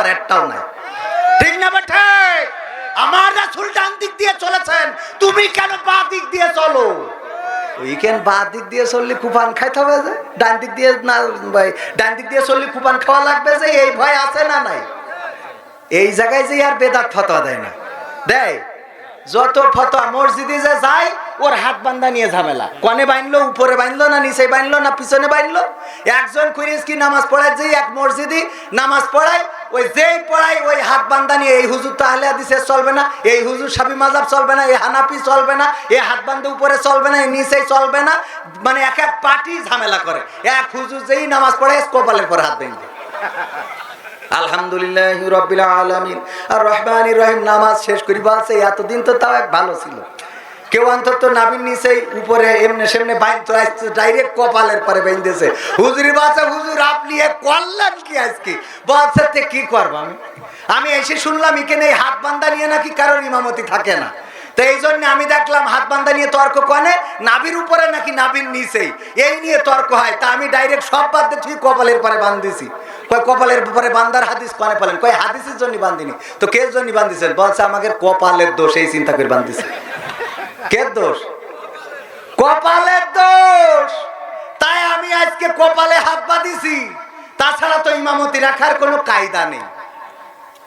আর একটাও নাই। ঠিক না আমার রাসুল ডান দিক দিয়ে চলেছেন, তুমি কেন বা দিক দিয়ে চলো? উইকেন্ড বা দিক দিয়ে চললে কুপান খাইতে হবে যে, ডান দিক দিয়ে না, ভাই, ডান দিক দিয়ে চললে কুপান খাওয়া লাগবে যে, এই ভয় আছে না নাই? এই জায়গায় যে আর বেদাত ফতোয়া দেয় না। দেয়? যত ফতোয়া মসজিদে যে যায়, ওর হাত বান্ধা নিয়ে ঝামেলা। কনে বাঁধলো, উপরে বাঁধলো, না নিচে বাঁধলো, না পিছনে বাঁধলো? একজন কুইরিস কি নামাজ পড়ায় যে এক মসজিদে নামাজ পড়ায়, ওই যেই পড়ায় ওই হাত বান্ধা নিয়ে, এই হুজুর তাহলে দিছে চলবে না, এই হুজুর সাবি মাজাব চলবে না, এই হানাপি চলবে না এই হাত বান্ধে উপরে চলবে না এই নিচে চলবে না। মানে এক এক পার্টি ঝামেলা করে। এক হুজুর যেই নামাজ পড়ে কপালের পর হাত বেঁধে। আলহামদুলিল্লাহ আলামিন। আর রহমানির রহিম নামাজ শেষ করি, বলছে, এতদিন তো তাও এক ভালো ছিল। কেউ অন্তত নাবির নিচেই উপরে এমনি সেমনি তো ডাইরেক্ট কপালের পরে বেঁধেছে। হুজুরি বাচ্চা হুজুর, আপনি এ করলেন কি আজকে? বলছে কি করব আমি? আমি এসে শুনলাম, এখানে হাত বান্ধা নিয়ে নাকি কারোর ইমামতি থাকে না। তো এই জন্য আমি দেখলাম হাত বান্ধা নিয়ে তর্ক কনে নাবির উপরে নাকি নাবির নিচেই। এই নিয়ে তর্ক হয়। তা আমি ডাইরেক্ট সব বাদ দিয়ে কপালের পরে বান্ধিছি। কয় কপালের পরে বান্দার হাদিস কনে পেলেন কয় হাদিসের জন্য বান্ধিনি। তো কে জন্য বান্ধিছেন? বলছে আমাকে কপালের দোষ, এই চিন্তা করে বান্ধিছে। কে দোষ? কপালের দোষ! তাই আমি আজকে কপালে হাত বাঁধিছি। তাছাড়া তো ইমামতি রাখার কোনো কায়দা নেই।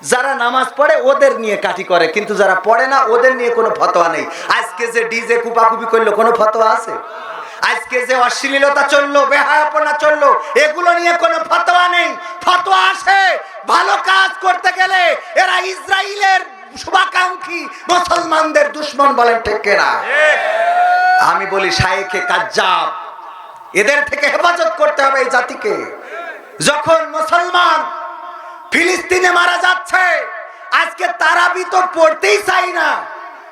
যারা নামাজ পড়ে, ওদের নিয়ে কাঠি করে। কিন্তু যারা পড়ে না, ওদের নিয়ে কোনো ফতোয়া নেই। আজকে যে ডিজে কুপাকুপি করল, কোনো ফতোয়া আছে? আজকে যে অশ্লীলতা চলল, বেহায়াপনা চলল, এগুলো নিয়ে কোনো ফতোয়া নেই। ফতোয়া আসে ভালো কাজ করতে গেলে এরা ইসরায়েলের শুভাকাঙ্ক্ষী মুসলমানদের দুশ্মন বলেন, ঠিক না আমি বলি, শায়েখে কাজ্জাব, এদের থেকে হেফাজত করতে হবে এই জাতিকে। যখন মুসলমান ফিলিস্তিনে মারা যাচ্ছে। আজকে তারাবি তো পড়তেই চাই না।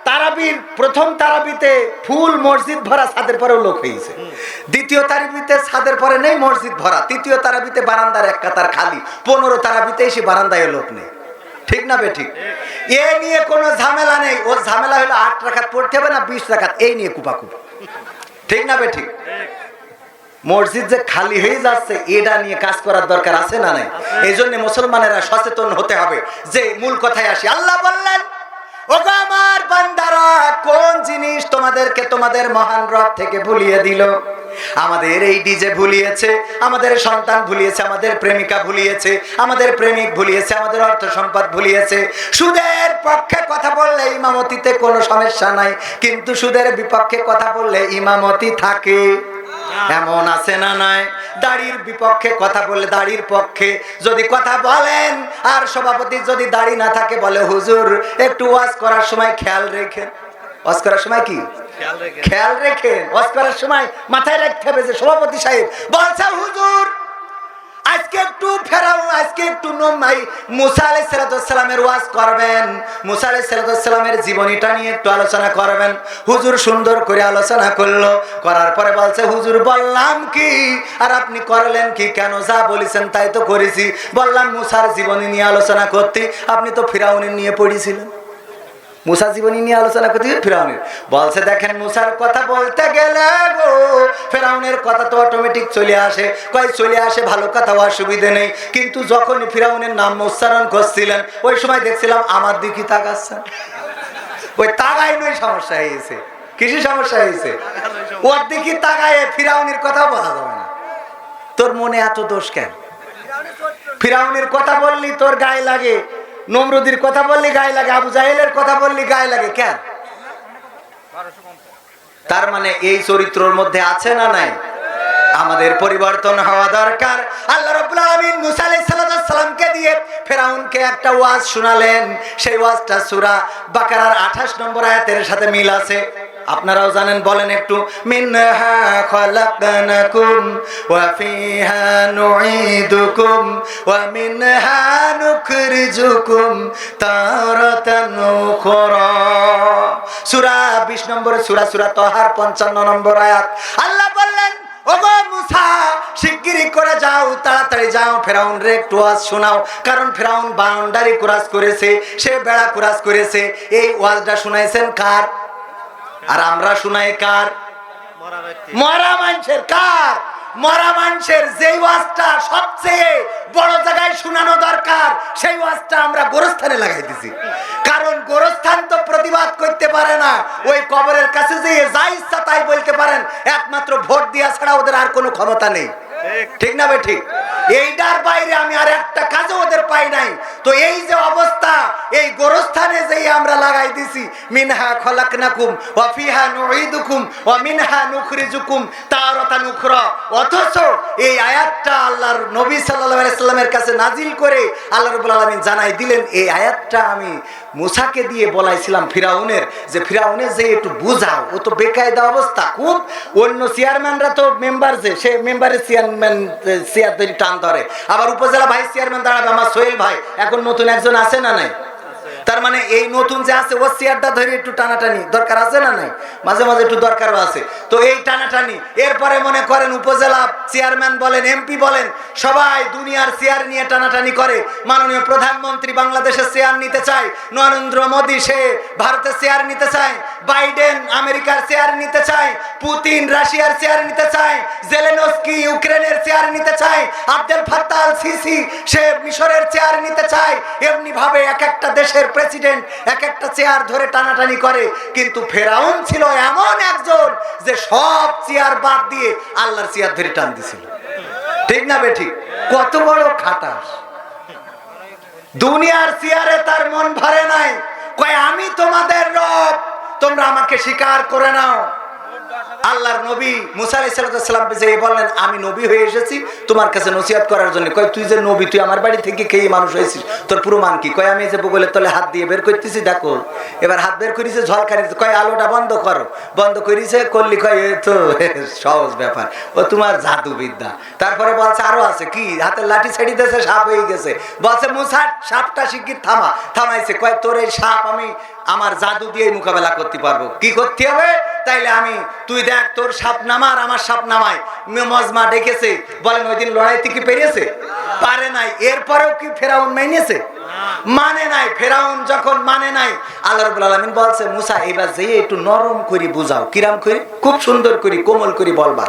তারাবির প্রথম তারাবিতে ফুল মসজিদ ভরা ছাদের পরেও লোক হয়েছে। দ্বিতীয় তারাবিতে ছাদের পরে নেই মসজিদ ভরা। তৃতীয় তারাবিতে বারান্দার এক কাতার খালি। পনেরো তারাবিতে এসে বারান্দায় লোক নেই। ঠিক না বে ঠিক? এ নিয়ে কোনো ঝামেলা নেই। ওর ঝামেলা হলো আট রাখাত পড়তে হবে না, বিশ রাখাত। এই নিয়ে কুপাকুপা। ঠিক না বে ঠিক? মসজিদ যে খালি হয়ে যাচ্ছে, এটা নিয়ে কাজ করার দরকার আছে না নাই? এই জন্য মুসলমানেরা সচেতন হতে হবে। যে মূল কথায় আসি, আল্লাহ বললেন বান্দারা, কোন জিনিস তোমাদেরকে তোমাদের মহান রব থেকে ভুলিয়ে দিল? আমাদের এই ডিজে ভুলিয়েছে, আমাদের সন্তান ভুলিয়েছে, আমাদের প্রেমিকা ভুলিয়েছে, আমাদের প্রেমিক ভুলিয়েছে, আমাদের অর্থ সম্পদ ভুলিয়েছে। সুদের পক্ষে কথা বললে ইমামতিতে কোনো সমস্যা নাই, কিন্তু সুদের বিপক্ষে কথা বললে ইমামতি থাকে। এমন আছে না নাই? দাড়ির বিপক্ষে কথা বললে দাড়ির পক্ষে। যদি কথা বলেন আর সভাপতি যদি দাড়ি না থাকে বলে হুজুর একটু ওয়াজ করার সময় খেয়াল রেখেন। ওয়াজ করার সময় কি? খেয়াল রেখে ওয়াজ করার সময় মাথায় রাখতে হবে যে সভাপতি সাহেব বলছে হুজুর আজকে একটু ফেরাও, আজকে একটু নমাই। মুসা আলাই সালামের ওয়াজ করবেন। মুসা আলাই সালামের জীবনীটা নিয়ে একটু আলোচনা করবেন। হুজুর সুন্দর করে আলোচনা করল। করার পরে বলছে, হুজুর, বললাম কি? আর আপনি করলেন কি কেন? যা বলেছেন তাই তো করেছি। বললাম, মুসার জীবনী নিয়ে আলোচনা করতে। আপনি তো ফিরাউনের নিয়ে পড়েছিলেন। মুসা জীবনী নিয়ে আলোচনা করতে ফেরাউনের। বলছে, দেখেন মুসার কথা বলতে গেলে গো, ফেরাউনের কথা তো অটোমেটিক চলে আসে। কয়, চলে আসে, ভালো কথা, অসুবিধে নেই। কিন্তু যখন ফিরাউনের নাম উচ্চারণ করছিলেন, ওই সময় দেখছিলাম আমার দিকে তাকাচ্ছেন। ওই তাগাই নই, সমস্যা হয়েছে। কিসে সমস্যা হয়েছে? ওর দিকে তাকায় ফিরাউনের কথা বলা যাবে না। তোর মনে এত দোষ কেন? ফিরাউনের কথা বললি তোর গায়ে লাগে। নমরুদির কথা বললি, গায়ে লাগে। আবু জাহেলের কথা বললি, গায়ে লাগে কেন? তার মানে এই চরিত্রর মধ্যে আছে না নাই? আমাদের পরিবর্তন হওয়া দরকার। আল্লাহ রাব্বুল আলামিন মুসা সালামকে দিয়ে ফেরাউনকে একটা ওয়াজ শোনালেন। সেই ওয়াজটা সুরা বাকারার 28 নম্বর আয়াতের সাথে মিল আছে। আপনারাও জানেন, বলেন একটু, মিনহা খলাকনাকুম ওয়া ফিহা নুঈদুকুম ওয়া মিনহা নুখরিজুকুম তারাতান উখরা। সূরা 20 নম্বর সূরা সূরা তহার 55 নম্বর আয়াত। আল্লাহ করে যাও, তাড়াতাড়ি যাও, ফেরাউন রে, একটু শোনাও। কারণ ফেরাউন বাউন্ডারি ক্রস করেছে, সে বেড়া ক্রস করেছে। এই ওয়াজটা শুনাইছেন কার? আর আমরা শুনাই কার? মরা মানুষের কার? মরা মানুষের যেই ওয়াজটা সবচেয়ে বড় জায়গায় শোনানো দরকার সেই ওয়াজটা আমরা গোরস্থানে লাগাই দিছি কারণ গোরস্থান তো প্রতিবাদ করতে পারে না। ওই কবরের কাছে যে যা ইচ্ছা তাই বলতে পারেন। একমাত্র ভোট দেওয়া ছাড়া ওদের আর কোনো ক্ষমতা নেই। ঠিক না বে ঠিক? এইটার বাইরে আমি আর একটা কাজও ওদের পাই নাই। তো এই যে অবস্থা, এই গোরস্থানে যেই আমরা লাগাই দিছি, মিনহা খলাকনাকুম, ওয়া ফিহা নুঈদুকুম, ওয়া মিনহা নুখরিজুকুম তারাতান উখরা। অথচ এই আয়াতটা আল্লাহর নবী সাল্লাল্লাহু আলাইহি সাল্লামের কাছে নাজিল করে আল্লাহ রাব্বুল আলামিন জানাই দিলেন, এই আয়াতটা আমি মুসাকে দিয়ে বলাইছিলাম ফিরাউনের, যে ফিরাউনের যে একটু বুঝাও, ও তো বেকায়দা অবস্থা, খুব। অন্য চেয়ারম্যানরা তো মেম্বার যে, সে মেম্বারের চেয়ারম্যান চেয়ার ধরে টান ধরে। আবার উপজেলা ভাইস চেয়ারম্যান দাঁড়াবে আমার সোহেল ভাই। এখন নতুন একজন আছে না নাই? তার মানে এই নতুন যে আছে, ও চেয়ারটা ধরে একটু টানাটানি। দরকার আছে না নাই? মাঝে মাঝে একটু দরকারও আছে। তো এই টানাটানি, এরপরে মনে করেন উপজেলা চেয়ারম্যান বলেন এমপি বলেন, সবাই দুনিয়ার চেয়ার নিয়ে টানাটানি করে। মাননীয় প্রধানমন্ত্রী বাংলাদেশের চেয়ার নিতে চায়। নরেন্দ্র মোদী সে ভারতের চেয়ার নিতে চায়। বাইডেন আমেরিকার চেয়ার নিতে চায়, পুতিন রাশিয়ার চেয়ার নিতে চায়, জেলেনস্কি ইউক্রেনের চেয়ার নিতে চায়, আব্দুল ফাত্তাহ আল সিসি সে মিশরের চেয়ার নিতে চায়। এমনি ভাবে এক একটা দেশের প্রেসিডেন্ট এক একটা চেয়ার ধরে টানাটানি করে। কিন্তু ফেরাউন ছিল এমন একজন যে সব চেয়ার বাদ দিয়ে আল্লাহর চেয়ার ধরে টান দিছিল। ঠিক না বেঠিক কত বড় খাটাস। দুনিয়ার চেয়ারে তার মন ভরে নাই। কয়, আমি তোমাদের রব তোমরা আমাকে স্বীকার করে নাও। আল্লাহর নবী মুসা আলাইসালাম যে বললেন, আমি নবী হয়ে এসেছি, তোমার কাছে নসিহত করার জন্য। কয়, তুই যে নবী, তুই আমার বাড়ি থেকে খেয়ে মানুষ হয়েছিস, তোর প্রমাণ কি? কয়, আমি যে বগলের তলে হাত দিয়ে বের করতেছি, দেখো। এবার হাত বের করেছে, ঝলকানি কয়, আলোটা বন্ধ করো। বন্ধ করেছে, করলি, কয় তো সহজ ব্যাপার। ও তোমার জাদুবিদ্যা। তারপরে বলছে, আরও আছে, কি? হাতের লাঠি ছেড়ে দিয়েছে, সাপ হয়ে গেছে। বলছে, মুসা, সাপটা শিগগির থামা। থামাইছে, কয়, তোর এই সাপ আমি আমার জাদু দিয়ে মোকাবেলা করতে পারব। কি করতে হবে? তাইলে আমি, তুই দেখ, তোর সাপ নামার আমার সাপ নামায় মজমা ডেকেছে, বলেন ওই দিন লড়াইতে কি পেরেছে? পারে নাই। এরপরেও কি ফেরাউন মেনেছে? মানে নাই, ফেরাউন যখন মানে নাই, আল্লাহ রাব্বুল আলামিন বলছে, মুসা এবার যে একটু নরম করে বুঝাও। কিরাম করে? খুব সুন্দর করে, কোমল করে বলবা।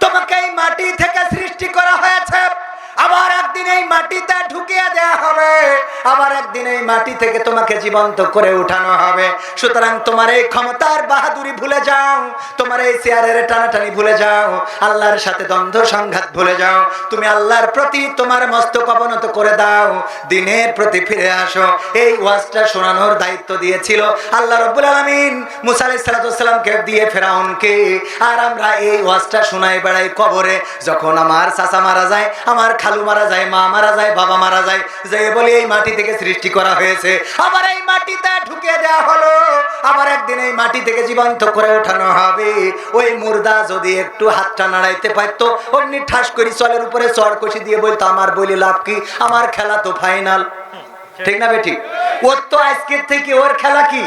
তোমাকে এই মাটি থেকে সৃষ্টি করা হয়েছে। আবার একদিন এই মাটিতে ঢুকিয়ে দেয়া হবে। আবার একদিন এই মাটি থেকে তোমাকে জীবন্ত করে উঠানো হবে। সুতরাং তোমার এই ক্ষমতার বাহাদুরি ভুলে যাও। তোমার এই চেয়ারের টানাটানি ভুলে যাও। আল্লাহর সাথে দ্বন্দ্ব সংঘাত ভুলে যাও। তুমি আল্লাহর প্রতি তোমার মস্তক অবনত করে দাও। দিনের প্রতি ফিরে আসো। এই ওয়াজটা শোনানোর দায়িত্ব দিয়েছিল আল্লাহ রব্বুল আলামিন। মুসা আলাইহিস সালামকে দিয়ে ফেরাউনকে। আর আমরা এই ওয়াজটা শোনাই বেড়াই কবরে। যখন আমার চাচা মারা যায়, আমার খালু মারা যায়, মা মারা যায়, বাবা মারা যায় যে বলে এই মাটি থেকে সৃষ্টি করা হয়েছে। আবার এই মাটিতে ঢুকিয়ে দেওয়া হলো। আবার একদিন এই মাটি থেকে জীবন্ত করে ওঠানো হবে। ওই মুর্দা যদি একটু হাতটা নাড়াইতে পারতো, অমনি ঠাস করি চলের উপরে চড় কষি দিয়ে বলতো, আমার বলি লাভ কি? আমার খেলা তো ফাইনাল ঠিক না বেটি? ওর তো আজকের থেকে ওর খেলা কি?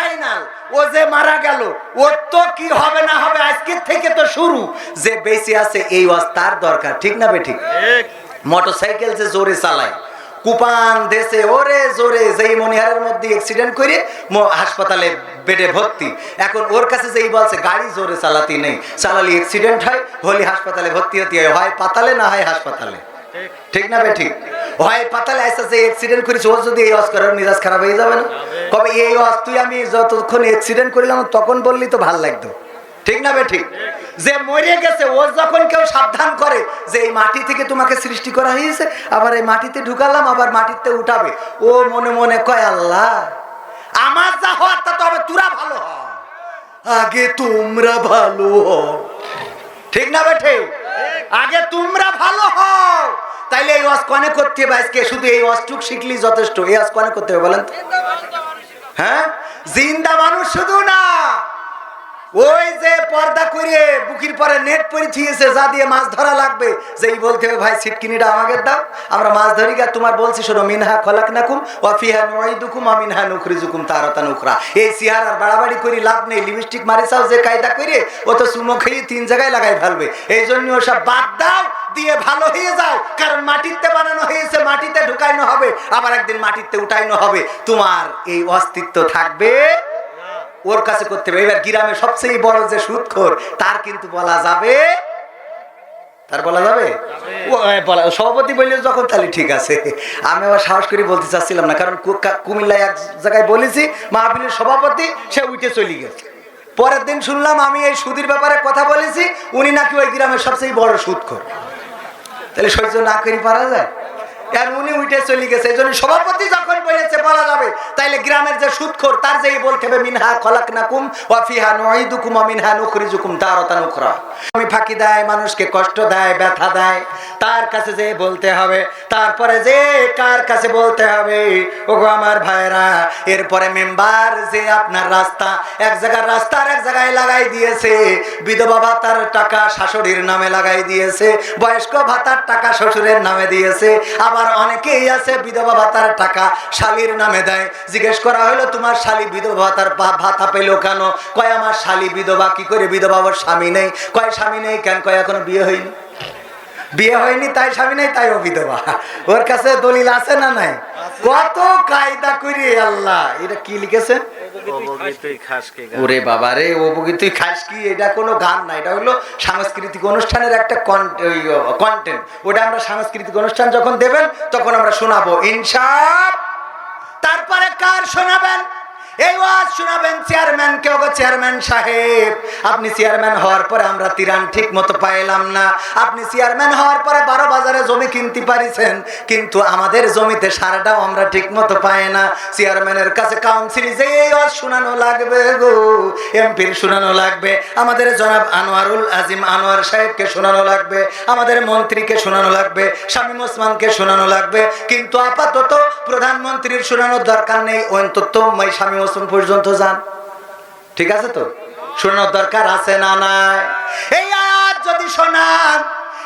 ফাইনাল। ও যে মারা গেল ওর তো কি হবে না হবে আজকের থেকে তো শুরু। যে বেঁচে আছে এই ওয়াজ তার দরকার ঠিক না বেঠিক? মোটরসাইকেল যে জোরে চালায় কুপান দেশে ওরে জোরে যেই মনিহারের মধ্যে অ্যাক্সিডেন্ট করে ম- হাসপাতালে বেডে ভর্তি। এখন ওর কাছে যেই বলছে গাড়ি জোরে চালাতে নেই। চালালে অ্যাক্সিডেন্ট হয় হলে হাসপাতালে ভর্তি হতে হয় হয় পাতালে না হয় হাসপাতালে। ঠিক। না বে ঠিক হয় পাতালে আইসা যে অ্যাক্সিডেন্ট করেছে ও যদি এই অস্কার মিজাজ খারাপ হয়ে যাবে না? কবে এই অস তুই আমি যতক্ষণ অ্যাক্সিডেন্ট করিলাম তখন বললি তো ভালো লাগতো। ঠিক না বে ঠিক? যে মরে গেছে ও যখন কেউ সাবধান করে যে এই মাটি থেকে তোমাকে সৃষ্টি করা হয়েছে আবার এই মাটিতে ঢুকালাম আবার মাটিতে উঠাবে। ও মনে মনে কয় আল্লাহ আমার যা হওয়ার তা তো হবে তোরা ভালো হ। আগে তোমরা ভালো হও ঠিক না বেঠে আগে তোমরা ভালো হও। তাইলে এই ওয়াজ কনে করতে হবে? আজকে শুধু এই ওয়াজটুক শিখলি যথেষ্ট। এই ওয়াজ কনে করতে হবে বলেন? হ্যাঁ? জিন্দা মানুষ শুধু না। ওই যে পর্দা করে বুকির পরে নেট পরে থিয়েছে যা দিয়ে মাছ ধরা লাগবে, যেই বলতে হবে, ভাই সিটকিনিটা আমাকে দাও। আমরা মাছ ধরি গা, তোমার বলছি শোনো, মিনহা খলাক নাকুম ওয়াফিহা নুইদুকুম আমিনহা নুখরিজুকুম তারাতা নুখরা এই সিহার আর বাড়াবাড়ি করি লাভ নেই, লিপস্টিক মারি চাও যে কায়দা করে ও তো সুমো খেয়ে তিন জায়গায় লাগাই ফেলবে। এই জন্য ওসব বাদ দাও দিয়ে ভালো হয়ে যাও কারণ মাটিতে বানানো হয়েছে, মাটিতে ঢুকাইনো হবে, আবার একদিন মাটিতে উঠাইনো হবে। তোমার এই অস্তিত্ব থাকবে। ওর কাছে করতে হবে। এবার গ্রামে সবচেয়ে বড় যে সুদখোর তার কিন্তু বলা যাবে। তার বলা যাবে? সভাপতি বললে যখন তাহলে ঠিক আছে। আমি আবার সাহস করে বলতে চাচ্ছিলাম না, কারণ কুমিল্লায় এক জায়গায় বলেছি, মাহফিলের সভাপতি, সে উঠে চলে গেছে। পরের দিন শুনলাম আমি এই সুদের ব্যাপারে কথা বলেছি, উনি নাকি ওই গ্রামের সবচেয়ে বড় সুদখোর তাহলে সহ্য না করে পারা যায়? মানুষকে কষ্ট দেয়, ব্যথা দেয়, তার কাছে যে বলতে হবে, তারপরে যে কার কাছে বলতে হবে, ওগো আমার ভাইরা, এরপরে মেম্বার যে আপনার রাস্তা, এক জায়গার রাস্তা এক জায়গায় লাগাই দিয়েছে, বিধবা ভাতার টাকা শাশুড়ির নামে লাগাই দিয়েছে, বয়স্ক ভাতার টাকা শ্বশুরের নামে দিয়েছে, আবার অনেকেই আছে, বিধবা ভাতার টাকা শালির নামে দেয়। জিজ্ঞেস করা হলো, তোমার শালি বিধবা ভাতার ভাতা পেল কেন? কয়, আমার শালি বিধবা, কি করে বিধবা ওর স্বামী নেই? কয়, স্বামী নেই কেন? কয়, এখনও বিয়ে হয়নি। বিয়ে হয়নি, তাই স্বামী নেই তাই ও বিধবা। ওর কাছে দলিল আছে না নাই? কত কায়দা করি আল্লাহ। এটা কি লিখেছে অবগতই খাসকে গান। ওরে বাবা রে অবগিতুই বগি খাস কি? এটা কোনো গান না এটা হলো সাংস্কৃতিক অনুষ্ঠানের একটা কন্টেন্ট ওটা আমরা সাংস্কৃতিক অনুষ্ঠান যখন দেবেন তখন আমরা শোনাবো। ইনসাফ তারপরে কার শোনাবেন? আমাদের শোনানো লাগবে আমাদের জনাব আনোয়ারুল আজিম আনোয়ার শোনানো লাগবে, আমাদের মন্ত্রীকে শোনানো লাগবে ওসমানকে শোনানো লাগবে, কিন্তু আপাতত প্রধানমন্ত্রীর শোনানোর দরকার নেই, অন্তত মই ওসমান পর্যন্ত যান। ঠিক আছে তো? শোনার দরকার আছে না নাই? এই আয়াত যদি শোনান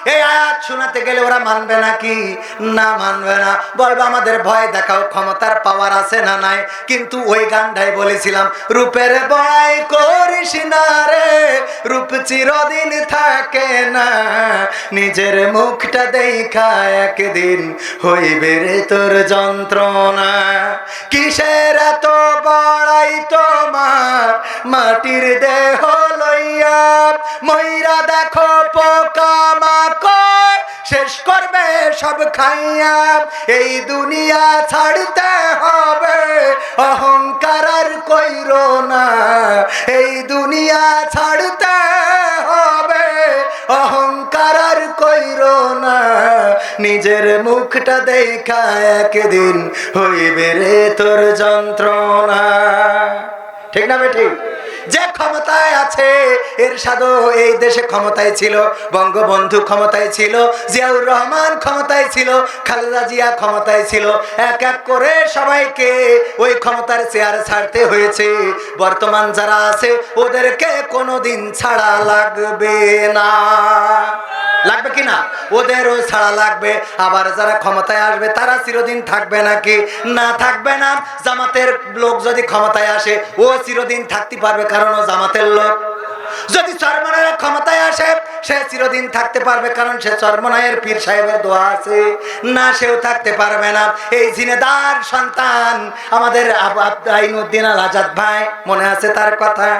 এই আয়াত শোনাতে গেলে ওরা মানবে নাকি? না মানবে না। বলবে, আমাদের ভয় দেখাও, ক্ষমতার পাওয়ার আছে না নাই? কিন্তু ওই গানটাই বলেছিলাম, রূপের ভয় করিস না রে, রূপ চিরদিন থাকে না। নিজের মুখটা দেখা একদিন হইবে রে তোর যন্ত্রণা। কিসের এত বড়াই তোমার? মাটির দেহ দেখো পোকা মাকড় শেষ করবে সব খাইয়া। এই দুনিয়া ছাড়তে হবে। অহংকার আর কইর না। এই দুনিয়া ছাড়তে হবে। অহংকার আর কইর না। নিজের মুখটা দেখা একদিন হইবে রে তোর যন্ত্রণা। ঠিক না বেঠিক যে ক্ষমতায় আছে এর সাধু এই দেশে ক্ষমতায় ছিল, বঙ্গবন্ধু ক্ষমতায় ছিল, জিয়াউর রহমান ক্ষমতায় ছিল, খালেদা জিয়া ক্ষমতায় ছিল। এক এক করে সবাইকে ওই ক্ষমতার চেয়ার ছাড়তে হয়েছে। বর্তমান যারা আছে, ওদেরকে কোনোদিন ছাড়া লাগবে না না। ওদেরও ছাড়া লাগবে। আবার যারা ক্ষমতায় আসবে, তারা চিরদিন থাকবে নাকি? না থাকবে না। জামাতের লোক যদি ক্ষমতায় আসে, ও চিরদিন থাকতে পারবে, কারণ ও জামাতের লোক। যদি চরমনায় ক্ষমতায় আসে, সে চিরদিন থাকতে পারবে, কারণ সে চরমনায়ের পীর সাহেবের দোয়া আছে। না, সেও থাকতে পারবে না। এই জিনেদার সন্তান আমাদের আইনুদ্দিন আল আজাদ ভাই, মনে আছে তার কথা?